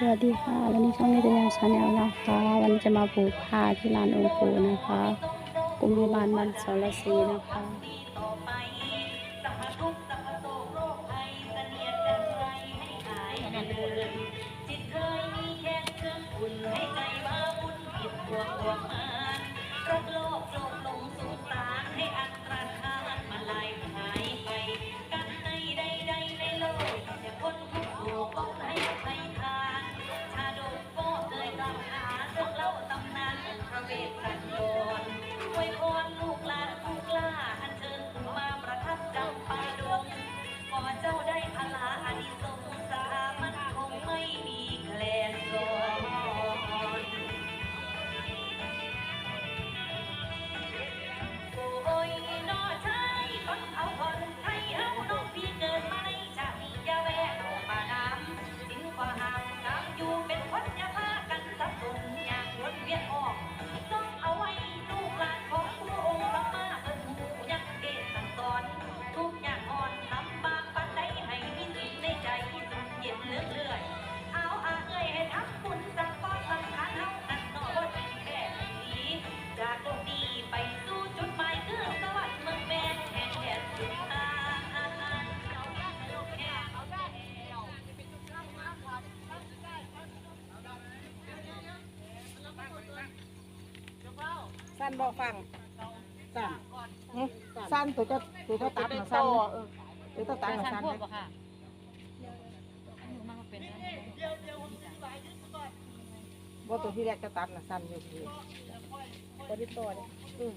สวัสดีค่ะ วันนี้ช่องนิตยาชาแนลนะคะ วันนี้จะมาปลูกผ้าที่ลานองค์ปูนะคะกลุ่มโราบาลบางสารสีนะคะ สั้นบ่ฟังสั้นหึสั้นตัวก็ตัวก็ตัดนะสั้นตัวก็ตัดนะสั้นพวกบค่ะหนูอตัวที่แรกจะตัดนะสั้นอยู่ที่ตัวที่ต่อเนี่ยอืม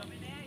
coming in.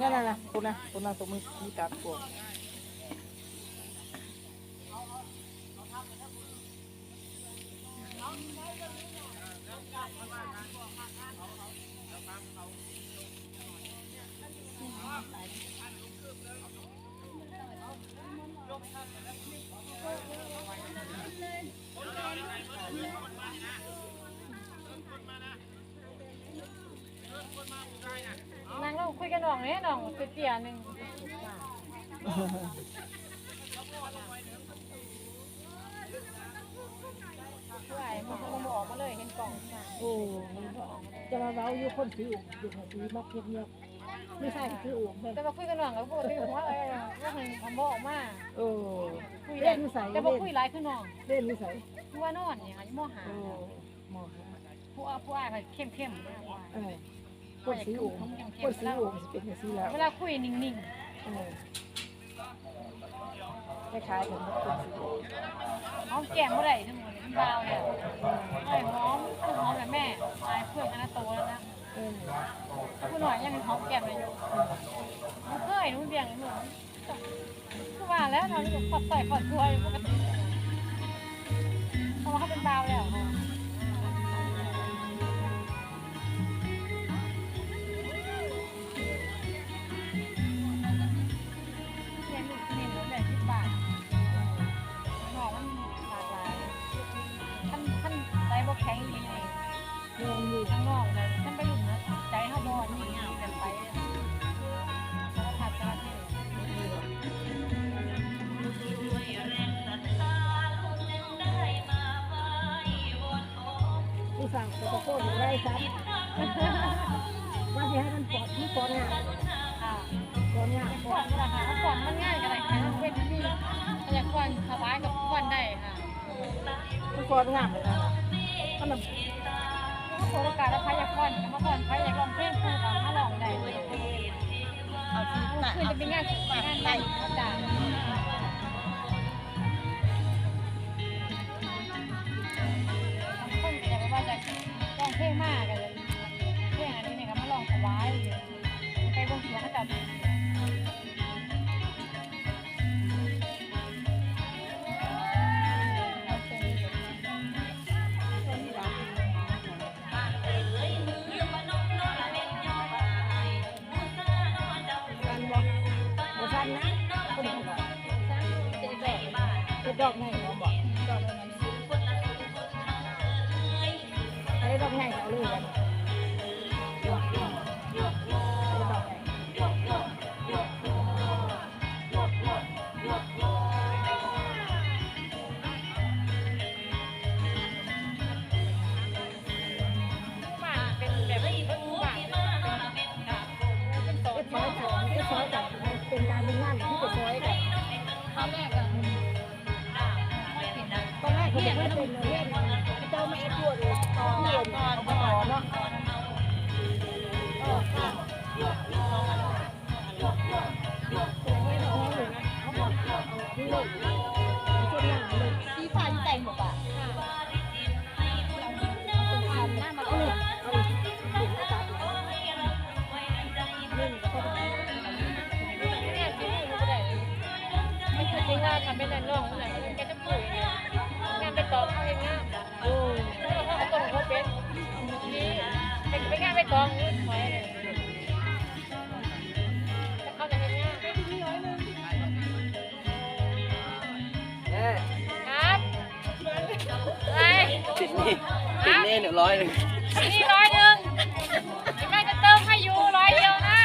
นั่นน่ะนะตัวนะตัวนั้นตัวมือมีกัดกวน เนี่ยหน่องเตี้ยๆหนึ่งผู้ใหญ่มันก็มาบอกมาเลยเห็นกล่องมาโอ้จะมาเว้าอยู่คนสีอุ่มอยู่คนสีมักเงียบเงียบไม่ใช่สีอุ่มเลยแต่มาคุยกันหน่องกับพวกที่หัวเออว่ามันคำบอกมาโอ้คุยเล่ได้นนิสัยแต่เล่บ่นคุยหลายคือน้องเล่นนิสัยผู้ว่านอนเนี่ยค่ะยี่โมหาโอ้หมอผู้อาผู้อายมันเข้มๆนะเออ คนสีอุ่มคนสีอุ่มสิเป็นสีแล้วเวลาคุยนิ่งเออคล้ายๆกันคนสีอุ่มๆหอมแก้มเมื่อไหร่ทั้งหมดมันบาวเนี่ยไอ้หอมคือหอมแบบแม่ตายเพื่อนกันนะโตแล้วนะเออผู้หน่อยยังหอมแก้มเลยอยู่มันเคยหนูเบี่ยงหนูก็ว่าแล้วเราเนี่ยขอดใส่ขอดช่วยปกติเพราะว่าเขาเป็นบาวแล้ว แข็งจริงเลยเรียนอยู่ข้างนอกเลยท่านไปหลุดนะใจเฮาบ่นี่เงากันไปสารพัดสารเพด้วยแรงศรัทธาลูกจึงได้สั่งตะโกนอยู่ได้ครับว่าจะให้มันปลอดที่ปลอดงานค่ะปลอดงานก่อนนี่แหละค่ะก่อนมันง่ายกันเลยค่ะเว้นนี่อยากก่อนสบายกับก่อนได้ค่ะปลอดงานเลยนะ มันแบบถ้าโอกาสแล้วพายากก่อนมาก่อนพายากลองเพลงคู่กับมาลองได้เลยเอาที่หนักคือจะเป็นงานงานได้จ้ะ ดอกไงเบอกว่าเป็นเลยเจ้าไม่ไอ้ตัวเลยตอนนี้ตอนตอนเนาะสีฟ้าที่แต่งบอกอะเอาหน้ามาเอาเลยเอาเลยติดตาตัวนึ่งแล้วก็เนี่ยที่นี่ค่ะเคยได้งาทำเป็นนันน้องอะไร กองนี่ถอยแล้วเขาจะเห็นงานครับอะไรติดหนี่ติดหนี่หนึ่งร้อยหนึ่งนี่ร้อยหนึ่งแม่จะเติมให้อยู่ร้อยเดียวนะ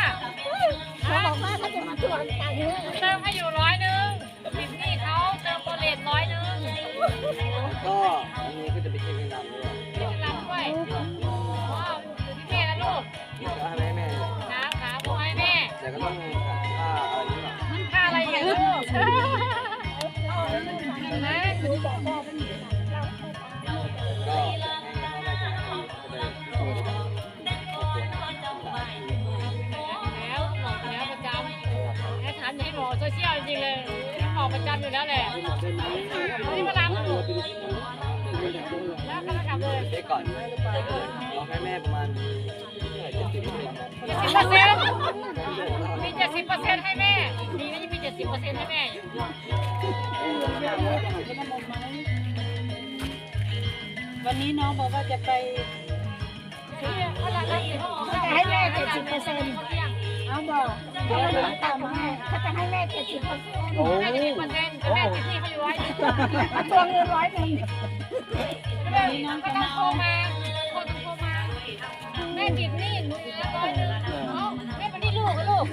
เขาบอกว่าเขาจะมาชวนกัน ก็ให้แม่ขาขาพ่อให้แม่ แต่ก็ต้องค่าอะไรนี่หรอค่าอะไรอย่างลูกนะก็ให้เขาไม่จ่ายก็เลยโทรไปบอกแล้วบอกแล้วประจำให้ถามอย่างให้หมอโซเชียลจริงๆเลยหมอประจำอยู่แล้วแหละนี่มาล้างลูกแล้วก็มากลับ เช็คก่อนรอให้แม่ประมาณเจ็ดสิบเปอร์เซ็นต์เจ็ดสิบเปอร์เซ็นต์ให้แม่ดีไม่ยังมีเจ็ดสิบเปอร์เซ็นต์ให้แม่อยู่วันนี้น้องบอกว่าจะไปให้แม่เจ็ดสิบเปอร์เซ็นต์ เอาบอกเดี๋ยวหนูตามให้เขาจะให้แม่เจ็ดสิบเปอร์เซ็นต์โอ้แม่จะมีเปอร์เซ็นต์แต่แม่ติดหนี้เขาอยู่ร้อยหนึ่งมาทวงเงินร้อยหนึ่งแม่ก็ต้องโทรมาโทรต้องโทรมาแม่ติดหนี้หนูอยู่แล้วร้อยหนึ่งเอ้แม่เป็นหนี้ลูกเหรอลูก